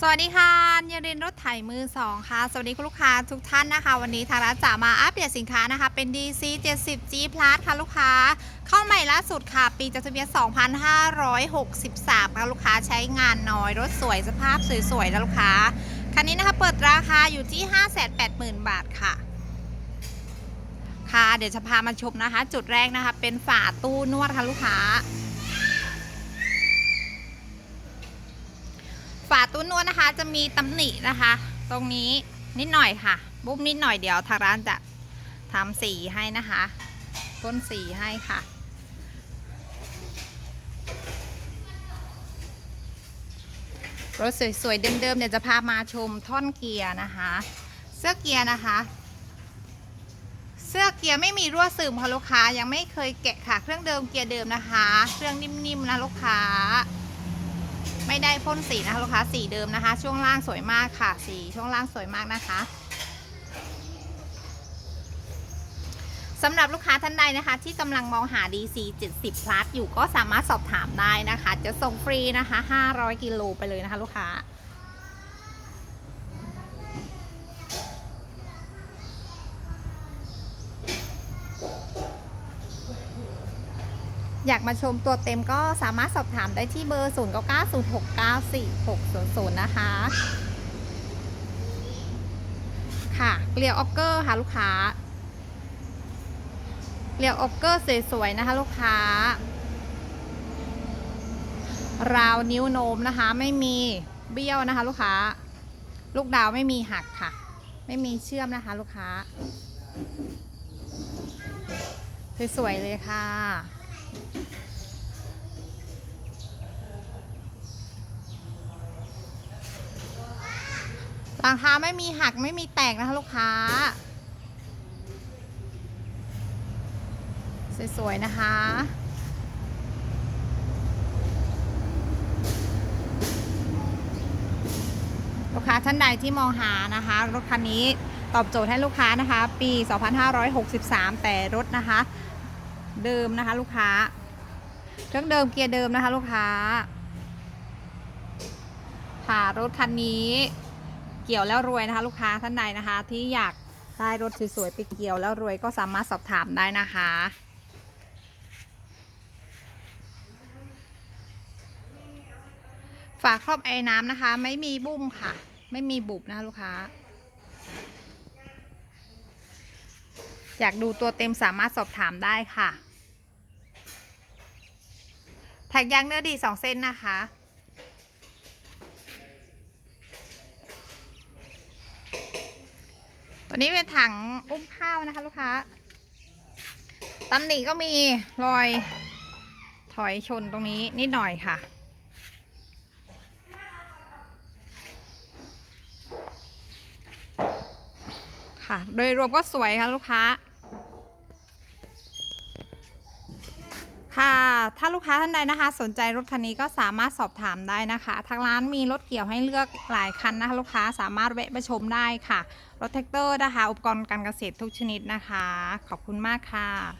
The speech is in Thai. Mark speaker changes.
Speaker 1: สวัสดีค่ะยารินรถไถมือสองค่ะ สวัสดีคุณลูกค้าทุกท่านนะคะ วันนี้ทางร้านจะมาอัปเดตสินค้านะคะ เป็น DC 70 G Plus ค่ะลูกค้า เข้าใหม่ล่าสุดค่ะ ปีจดทะเบียน 2563 ค่ะลูกค้าใช้งานน้อย รถสวยสภาพสวยๆนะลูกค้า คันนี้นะคะเปิดราคาอยู่ที่ 580,000 บาทค่ะ ค่ะ เดี๋ยวจะพามาชมนะคะ จุดแรกนะคะ เป็นฝาตู้นวดค่ะลูกค้า ตู้นวดนะคะจะมีตำหนินะคะ ตรงนี้นิดหน่อยค่ะ บุ้มนิดหน่อยเดี๋ยวทางร้านจะทำสีให้นะคะพ่นสีให้ค่ะ รถสวยๆเดิมๆเดี๋ยวจะพามาชมท่อนเกียร์นะคะ เสื้อเกียร์นะคะ เสื้อเกียร์ไม่มีรั่วซึมค่ะลูกค้ายังไม่เคยแกะค่ะ เครื่องเดิมเกียร์เดิมนะคะ เครื่องนิ่มๆนะลูกค้า ไม่ได้พ่นสีนะคะลูกค้าสีเดิมนะคะ ช่วงล่างสวยมากค่ะ สีช่วงล่างสวยมากนะคะสำหรับลูกค้าท่านใดนะคะ ที่กำลังมองหา DC 70 plus อยู่ก็สามารถสอบถามได้นะคะ จะส่งฟรีนะคะ 500 กิโลไปเลยนะคะลูกค้า อยากมาชมตัวเต็มก็สามารถสอบถามได้ที่เบอร์ 0 9 9 0 6 9 4 6 0 0 นะคะ ค่ะเกลียวออกเกอร์ค่ะลูกค้าเกลียวออกเกอร์สวยๆนะคะลูกค้าราวนิ้วโน้มนะคะ ไม่มีเบี้ยวนะคะ ลูกค้า ลูกดาวไม่มีหักค่ะ ไม่มีเชื่อมนะคะ ลูกค้า สวยๆเลยค่ะ หลังคาไม่มีหักไม่มีแตกนะคะลูกค้า สวยๆ นะคะลูกค้าท่านใดที่มองหานะคะ รถคันนี้ตอบโจทย์ให้ลูกค้านะคะ ปี 2563 แต่รถนะคะ เดิมนะคะ ลูกค้าเครื่องเดิมเกียร์เดิมนะคะ ลูกค้า ค่ะรถคันนี้เกี่ยวแล้วรวยนะคะ ลูกค้าท่านใดนะคะ ที่อยากได้รถสวยๆไปเกี่ยวแล้วรวยก็สามารถสอบถามได้นะคะฝาครอบไอ้น้ำนะคะ ไม่มีบุ้มค่ะ ไม่มีบุบนะคะลูกค้า อยากดูตัวเต็มสามารถสอบถามได้ค่ะ แท็กยางเนื้อดีสองเส้นนะคะ ตัวนี้เป็นถังอุ้มข้าวนะคะลูกค้าตำหนิก็มีรอยถอยชนตรงนี้นิดหน่อยค่ะ ค่ะ โดยรวมก็สวยค่ะลูกค้า ถ้าลูกค้าท่านใดนะคะ สนใจรถคันนี้ก็สามารถสอบถามได้นะคะทางร้านมีรถเกี่ยวให้เลือกหลายคันนะคะ ลูกค้าสามารถแวะไปชมได้ค่ะ รถแท็กเตอร์นะคะ อุปกรณ์การเกษตรทุกชนิดนะคะ ขอบคุณมากค่ะ